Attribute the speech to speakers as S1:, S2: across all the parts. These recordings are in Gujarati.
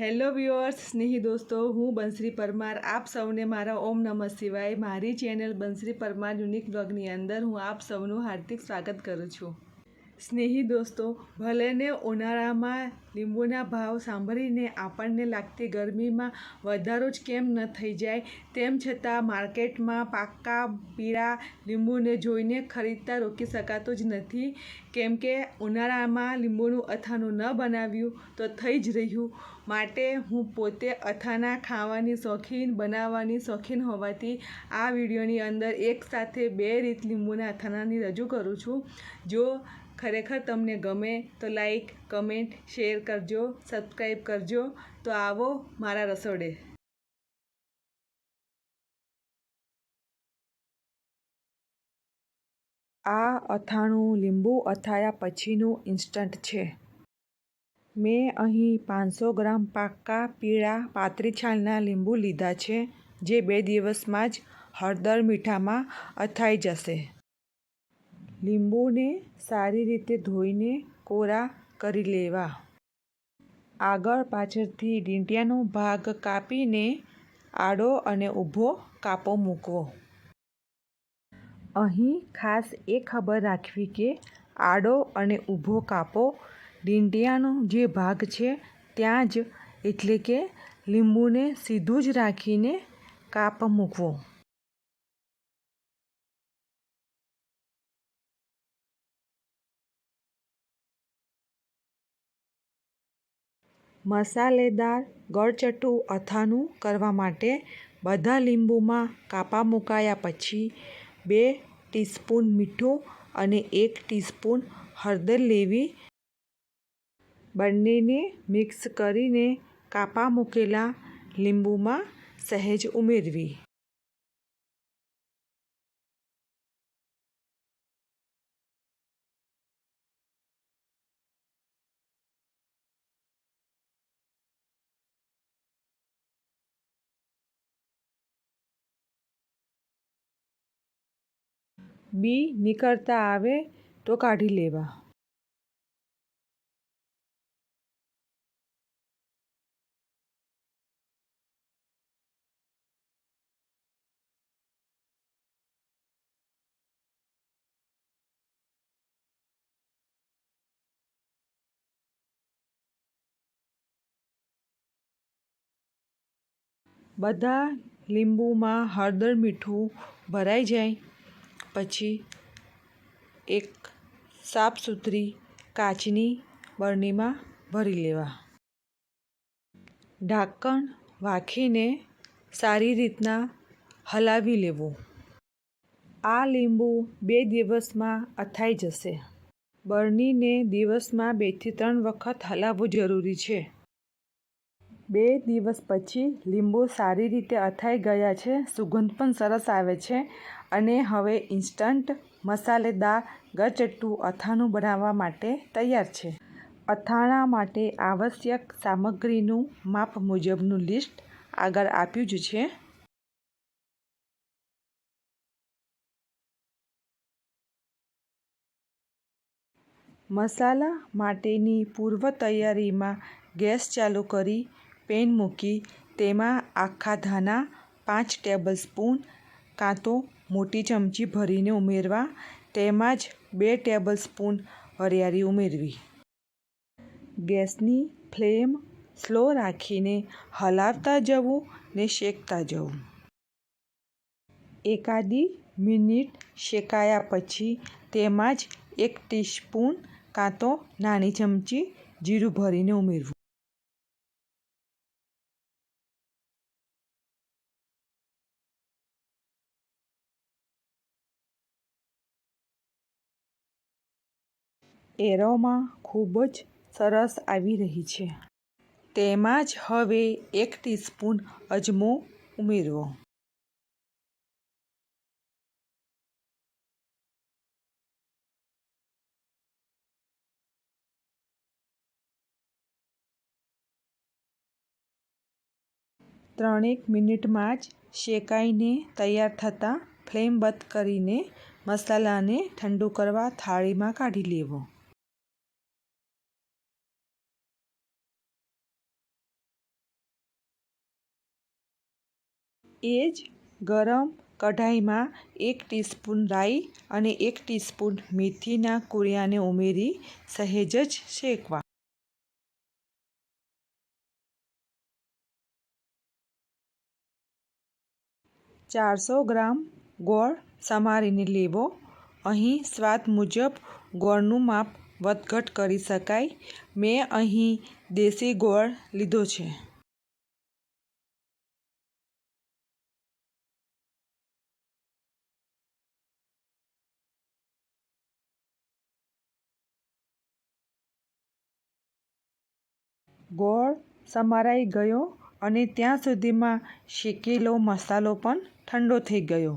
S1: હેલો વ્યુઅર્સ, સ્નેહી દોસ્તો, હું બંસરી પરમાર. આપ સૌને મારા ઓમ નમઃ શિવાય. મારી ચેનલ બંસરી પરમાર યુનિક બ્લોગની અંદર હું આપ સૌનું હાર્દિક સ્વાગત કરું છું. સ્નેહી દોસ્તો, ભલેને ઉનાળામાં લીંબુના ભાવ સાંભળીને આપણને લાગતી ગરમીમાં વધારો જ કેમ ન થઈ જાય, તેમ છતાં માર્કેટમાં પાકા પીળા લીંબુને જોઈને ખરીદતા રોકી શકાતું જ નથી. કેમ કે ઉનાળામાં લીંબુનું અથાણું ન બનાવ્યું તો થઈ જ રહ્યું. માટે હું પોતે અથાણા ખાવાની શોખીન, બનાવવાની શોખીન હોવાથી આ વિડીયોની અંદર એકસાથે બે રીત લીંબુના અથાણાની રજૂ કરું છું. જો ખરેખર તમને ગમે તો લાઈક કમેન્ટ શેર કરજો સબસ્ક્રાઈબ કરજો. તો આવો મારા રસોડે. આ અથાણું લીંબુ અથાયા પછીનું ઇન્સ્ટન્ટ છે. મેં અહીં પાંચસો ગ્રામ પાકા પીળા પાતળી છાલના લીંબુ લીધા છે, જે બે દિવસમાં જ હળદર મીઠામાં અથાઈ જશે. લીંબુને સારી રીતે ધોઈને કોરા કરી લેવા. આગળ પાછળથી ડીંટિયાનો ભાગ કાપીને આડો અને ઊભો કાપો મૂકવો. અહીં ખાસ એ ખબર રાખવી કે આડો અને ઊભો કાપો ડીંટિયાનો જે ભાગ છે ત્યાં જ, એટલે કે લીંબુને સીધું જ રાખીને કાપ મૂકવો. મસાલેદાર ગળચટ્ટું અથાણું કરવા માટે બધા લીંબુમાં કાપા મુકાયા પછી બે ટીસ્પૂન મીઠું અને એક ટીસ્પૂન હળદર લેવી. બંનેને મિક્સ કરીને કાપા મૂકેલા લીંબુમાં સહેજ ઉમેરવી. બી નીકળતા આવે તો કાઢી લેવા. બધા લીંબુમાં હળદર મીઠું ભરાઈ જાય. પછી એક સાફ સુથરી કાચની બરણીમાં ભરી લેવા. ઢાંકણ વાખીને સારી રીતના હલાવી લેવું. આ લીંબુ બે દિવસમાં અથાઈ જશે. બરણીને દિવસમાં બેથી ત્રણ વખત હલાવવું જરૂરી છે. બે દિવસ પછી લીંબુ સારી રીતે અથાઈ ગયા છે, સુગંધ પણ સરસ આવે છે અને હવે ઇન્સ્ટન્ટ મસાલેદાર ગળચટ્ટું અથાણું બનાવવા માટે તૈયાર છે. અથાણા માટે આવશ્યક સામગ્રીનું માપ મુજબનું લિસ્ટ આગળ આપ્યું જ છે. મસાલા માટેની પૂર્વ તૈયારીમાં ગેસ ચાલુ કરી, પેન મૂકી, તેમાં આખા ધાના પાંચ ટેબલ સ્પૂન કાં તો મોટી ચમચી ભરીને ઉમેરવા, તેમાં જ બે ટેબલ સ્પૂન હરિયાળી ઉમેરવી. ગેસની ફ્લેમ સ્લો રાખીને હલાવતા જવું ને શેકતા જવું. એકાદી મિનિટ શેકાયા પછી તેમાં જ એક ટીસ્પૂન કાં તો નાની ચમચી જીરું ભરીને ઉમેરવું. એરોમાં ખૂબ જ સરસ આવી રહી છે. તેમાં જ હવે એક ટીસ્પૂન અજમો ઉમેરવો. ત્રણેક મિનિટમાં જ શેકાઈને તૈયાર થતાં ફ્લેમ બંધ કરીને મસાલાને ઠંડુ કરવા થાળીમાં કાઢી લેવો. એ જ ગરમ કઢાઈમાં એક ટીસ્પૂન રાઈ અને એક ટીસ્પૂન મેથીના કૂરિયાને ઉમેરી સહેજ જ શેકવા. ચારસો ગ્રામ ગોળ સમારીને લેવો. અહીં સ્વાદ મુજબ ગોળનું માપ વધઘટ કરી શકાય. મેં અહીં દેશી ગોળ લીધો છે. ગોળ સમારાઈ ગયો અને ત્યાં સુધીમાં શેકેલો મસાલો પણ ઠંડો થઈ ગયો.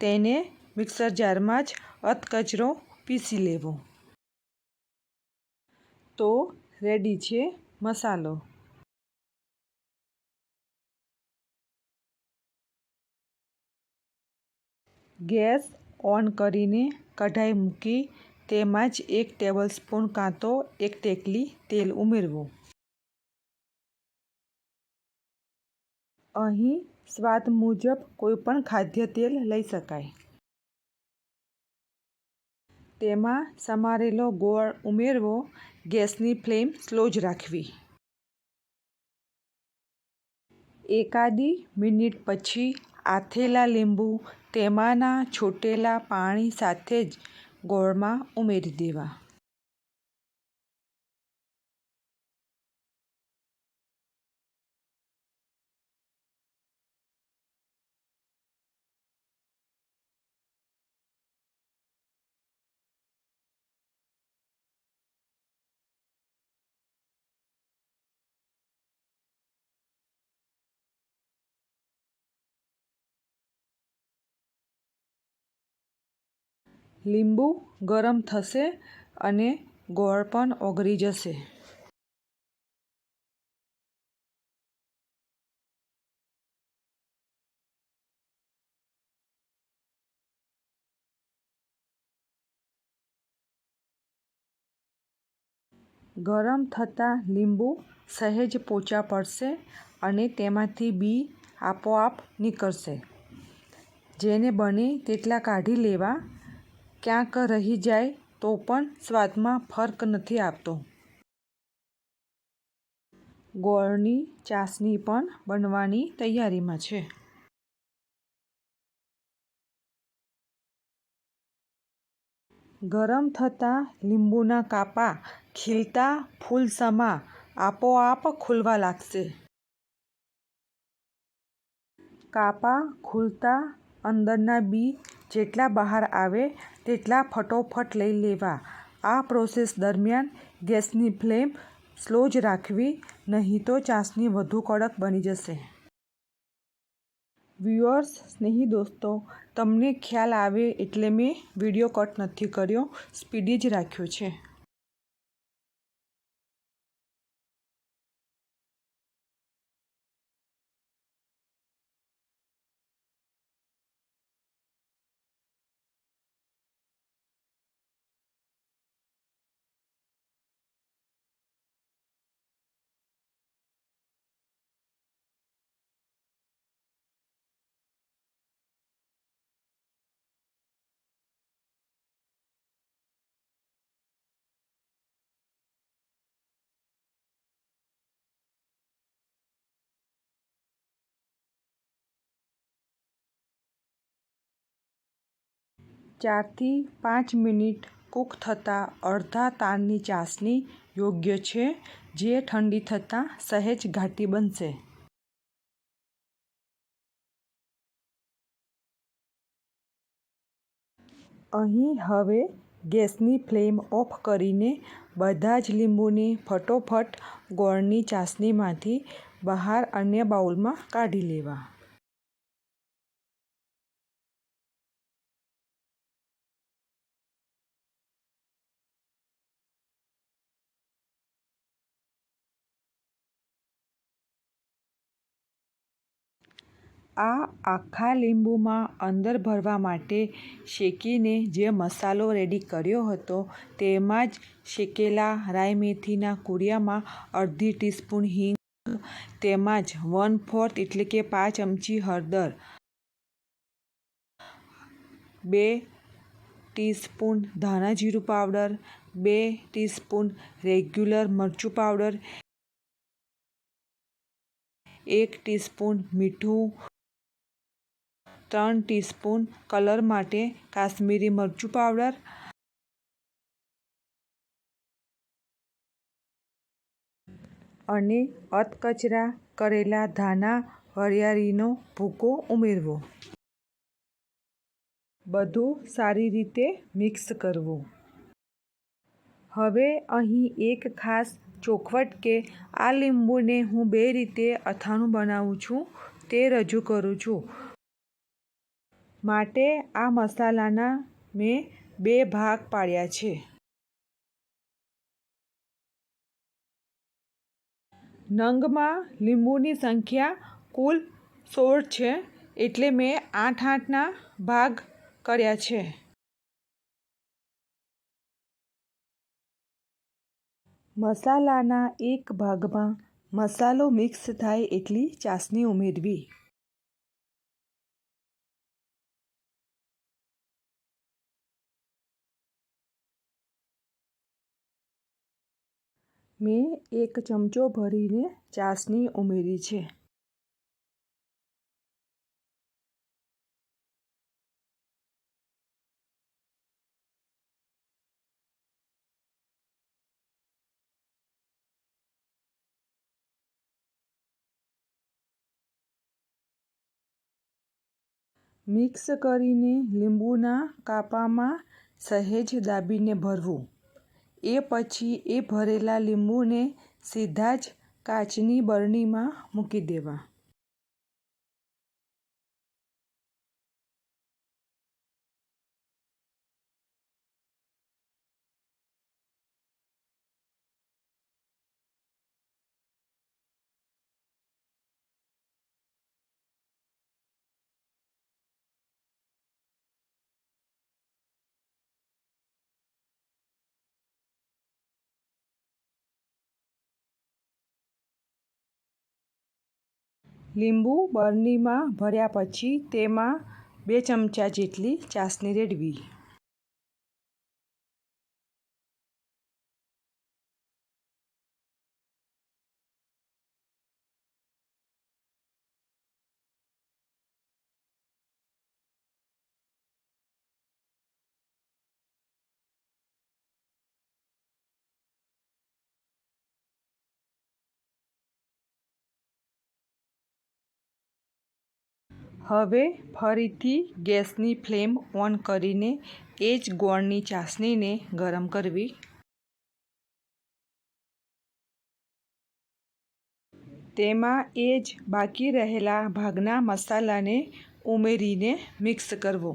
S1: તેને મિક્સર જારમાં જ અધકચરો પીસી લેવો. તો રેડી છે મસાલો. ગેસ ઓન કરીને કઢાઈ મૂકી તેમાં જ એક ટેબલસ્પૂન કાં તો એક ટેકલી તેલ ઉમેરવું. અહીં સ્વાદ મુજબ કોઈપણ ખાદ્ય તેલ લઈ શકાય. તેમાં સમારેલો ગોળ ઉમેરવો, ગેસની ફ્લેમ સ્લો જ રાખવી. એકાદી મિનિટ પછી આથેલા લીંબુ તેમાંના છૂટેલા પાણી સાથે જ ગોળમાં ઉમેરી દેવા. લીંબુ ગરમ થશે અને ગોળ પણ ઓગળી જશે. ગરમ થતાં લીંબુ સહેજ પોચા પડશે અને તેમાંથી બી આપોઆપ નીકળશે. જેને બને તેટલા કાઢી લેવા ક્યાંક રહી જાય તો પણ સ્વાદમાં ફરક નથી આવતો ગોળની ચાસણી પણ બનવાની તૈયારીમાં છે. ગરમ થતાં લીંબુના કાપા ખીલતા ફૂલસમા આપોઆપ ખુલવા લાગશે. કાપા ખુલતા અંદરના બી જેટલા બહાર આવે તેટલા ફટોફટ લઈ લેવા. આ પ્રોસેસ દરમિયાન ગેસની ફ્લેમ સ્લો જ રાખવી, નહીં તો ચાસણી વધુ કડક બની જશે. વ્યુઅર્સ, સ્નેહી દોસ્તો, તમને ખ્યાલ આવે એટલે મેં વીડિયો કટ નથી કર્યો, સ્પીડી જ રાખ્યો છે. ચારથી પાંચ મિનિટ કૂક થતાં અડધા તારની ચાસણી યોગ્ય છે, જે ઠંડી થતાં સહેજ ઘાટી બનશે. અહીં હવે ગેસની ફ્લેમ ઓફ કરીને બધા જ લીંબુને ફટોફટ ગોળની ચાસણીમાંથી બહાર અન્ય બાઉલમાં કાઢી લેવા. આ આખા લીંબુમાં અંદર ભરવા માટે શેકીને જે મસાલો રેડી કર્યો હતો, તેમાં જ શેકેલા રાઈ મેથીના કૂરિયામાં અડધી ટીસ્પૂન હિંગ, તેમાં જ વન ફોર્થ એટલે કે પાંચ ચમચી હળદર, બે ટીસ્પૂન ધાણા જીરું પાવડર બે ટીસ્પૂન રેગ્યુલર મરચું પાવડર એક ટીસ્પૂન મીઠું ત્રણ ટીસ્પૂન કલર માટે કાશ્મીરી મરચું પાવડર. અને અધકચરા કરેલા ધાના વરિયાળીનો ભૂકો ઉમેરવો. બધું સારી રીતે મિક્સ કરવું. હવે અહીં એક ખાસ ચોખવટ કે આ લીંબુને હું બે રીતે અથાણું બનાવું છું, તે રજૂ કરું છું. માટે આ મસાલાના મેં બે ભાગ પાડ્યા છે. નંગમાં લીંબુની સંખ્યા કુલ સોળ છે એટલે મેં આઠ આઠના ભાગ કર્યા છે. મસાલાના એક ભાગમાં મસાલો મિક્સ થાય એટલી ચાસણી ઉમેરવી. મેં એક ચમચો ભરીને ચાસણી ઉમેરી છે. મિક્સ કરીને લીંબુના કાપામાં સહેજ દાબીને ભરવું. એ પછી એ ભરેલા લીંબુને સીધા જ કાચની બરણીમાં મૂકી દેવા. લીંબુ બરણીમાં ભર્યા પછી તેમાં બે ચમચા જેટલી ચાસણી રેડવી. હવે ફરીથી ગેસની ફ્લેમ ઓન કરીને એ જ ગોળની ચાસણીને ગરમ કરવી. તેમાં એ જ બાકી રહેલા ભાગના મસાલાને ઉમેરીને મિક્સ કરવો.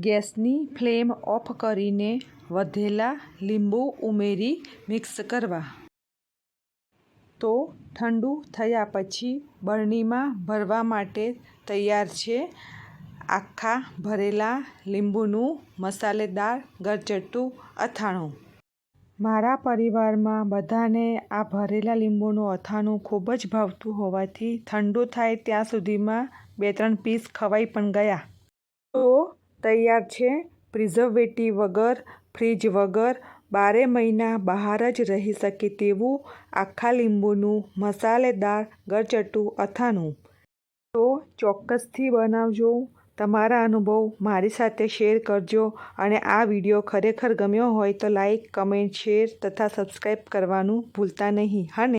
S1: ગેસની ફ્લેમ ઓફ કરીને વધેલા લીંબુ ઉમેરી મિક્સ કરવા. તો ઠંડુ થયા પછી બરણીમાં ભરવા માટે તૈયાર છે આખા ભરેલા લીંબુનું મસાલેદાર ગરચટ્ટું અથાણું. મારા પરિવારમાં બધાને આ ભરેલા લીંબુનું અથાણું ખૂબ જ ભાવતું હોવાથી ઠંડુ થાય ત્યાં સુધીમાં બે ત્રણ પીસ ખવાઈ પણ ગયા. તો તૈયાર છે. પ્રિઝર્વેટિવ વગર, ફ્રીજ વગર, બારે મહિના બહાર જ રહી શકે તેવું આખા લીંબુનું, મસાલેદાર, ગરચટું અથાણું. તો ચોક્કસથી બનાવજો. તમારા અનુભવ મારી સાથે શેર કરજો અને આ વીડિયો ખરેખર ગમ્યો હોય તો લાઈક, કમેન્ટ, શેર તથા સબસ્ક્રાઈબ કરવાનું ભૂલતા નહીં અને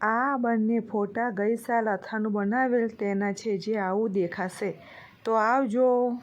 S1: આ બંને ફોટા ગઈ સાલ અથાણું બનાવેલ તેના છે જે આવું દેખાશે. તો આવજો.